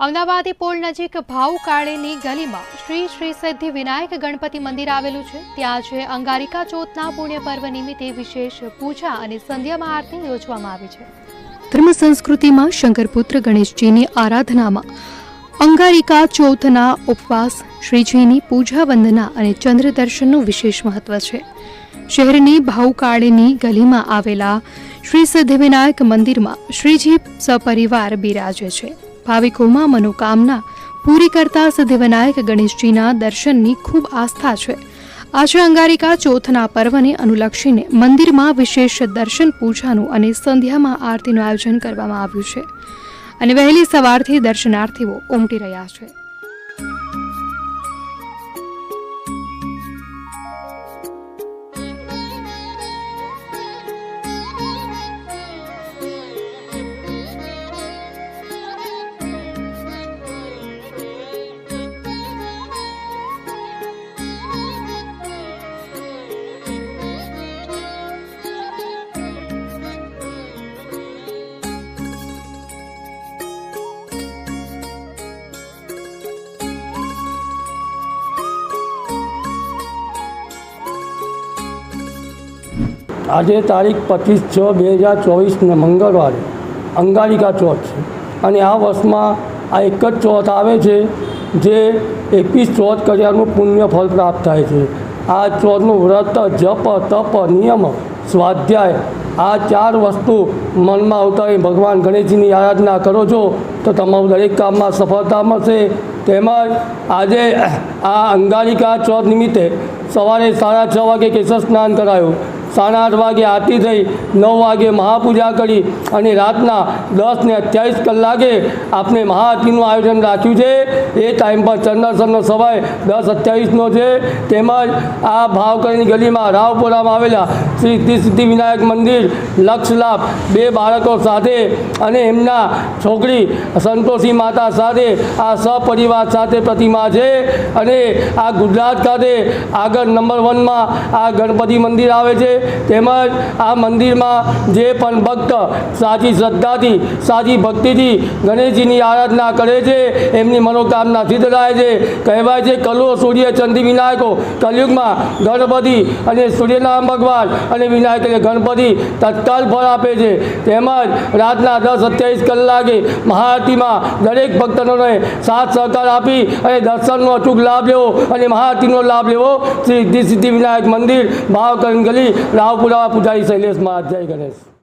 અમદાવાદી પોળ નજીક ભાવકાળીની ગલીમાં શ્રી શ્રી સિદ્ધિ વિનાયક ગણપતિ મંદિર આવેલું છે. ત્યાં આજે અંગારિકા ચોથના પુણ્ય પર્વ નિમિત્તે વિશેષ પૂજા અને સંધ્યામાં આરતી યોજવામાં આવી છે. ધર્મ સંસ્કૃતિમાં શંકરપુત્ર ગણેશજીની આરાધનામાં અંગારિકા ચોથના ઉપવાસ, શ્રીજીની પૂજા વંદના અને ચંદ્ર દર્શનનું વિશેષ મહત્વ છે. શહેરની ભાવકાળીની ગલીમાં આવેલા શ્રી સિદ્ધિવિનાયક મંદિરમાં શ્રીજી સપરિવાર બિરાજે છે. ભાવિકોમાં મનોકામના. પૂરી કરતા સિદ્ધિવિનાયક ગણેશજીના દર્શનની ખૂબ આસ્થા છે. આજે અંગારિકા ચોથના પર્વને અનુલક્ષીને મંદિરમાં વિશેષ દર્શન પૂજાનું અને સંધ્યામાં આરતીનું આયોજન કરવામાં આવ્યું છે. અને વહેલી સવારથી દર્શનાર્થીઓ ઉમટી રહ્યા છે. આજે તારીખ પચીસ છ બે હજાર ચોવીસને મંગળવારે અંગારિકા ચોથ છે. અને આ વર્ષમાં આ એક જ ચોથ આવે છે જે એકવીસ ચોથ કર્યાનું પુણ્ય ફળ પ્રાપ્ત થાય છે. આ ચોથનું વ્રત, જપ, તપ, નિયમ, સ્વાધ્યાય આ ચાર વસ્તુ મનમાં ઉતારી ભગવાન ગણેશજીની આરાધના કરો છો તો તમારું દરેક કામમાં સફળતા મળશે. તેમજ આજે આ અંગારિકા ચોથ નિમિત્તે સવારે સાડા છ વાગે કેસર સ્નાન કરાયું. સાડા આઠ વાગે આરતી થઈ, નવ વાગે મહાપૂજા કરી અને રાતના દસ ને અઠ્યાવીસ કલાકે આપણે મહાઆરતીનું આયોજન રાખ્યું છે. એ ટાઈમ પર ચંદ્રસરનો સમય દસ અઠ્યાવીસનો છે. તેમજ આ ભાવકરની ગલીમાં રાવપુરામાં આવેલા શ્રી સિદ્ધિ વિનાયક મંદિર, લક્ષ લાભ બે બાળકો સાથે અને એમના છોકરી સંતોષી માતા સાથે આ સપરિવાર સાથે પ્રતિમા છે. અને આ ગુજરાત ખાતે આગળ નંબર વનમાં આ ગણપતિ મંદિર આવે છે. તેમજ આ મંદિરમાં જે પણ ભક્ત સાચી શ્રદ્ધાથી, સાચી ભક્તિથી ગણેશજીની આરાધના કરે છે, એમની મનોકામના સિદ્ધ થાય છે. કહેવાય છે કલો સૂર્ય ચંદ્ર વિનાયકો, કલયુગમાં ગણપતિ અને સૂર્યનારાયણ ભગવાન અને વિનાયક એટલે ગણપતિ તત્કાલ ફળ આપે છે. તેમજ રાતના દસ સત્યાવીસ કલાકે મહાઆરતીમાં દરેક ભક્તોને સાથ સહકાર આપી અને દર્શનનો અચૂક લાભ લેવો અને મહાઆરતીનો લાભ લેવો. શ્રી સિદ્ધિ સિદ્ધિ વિનાયક મંદિર ભાવકરણ ગલી રાવપુરા પૂજારી શૈલેષ મહારાજ. ગણેશ.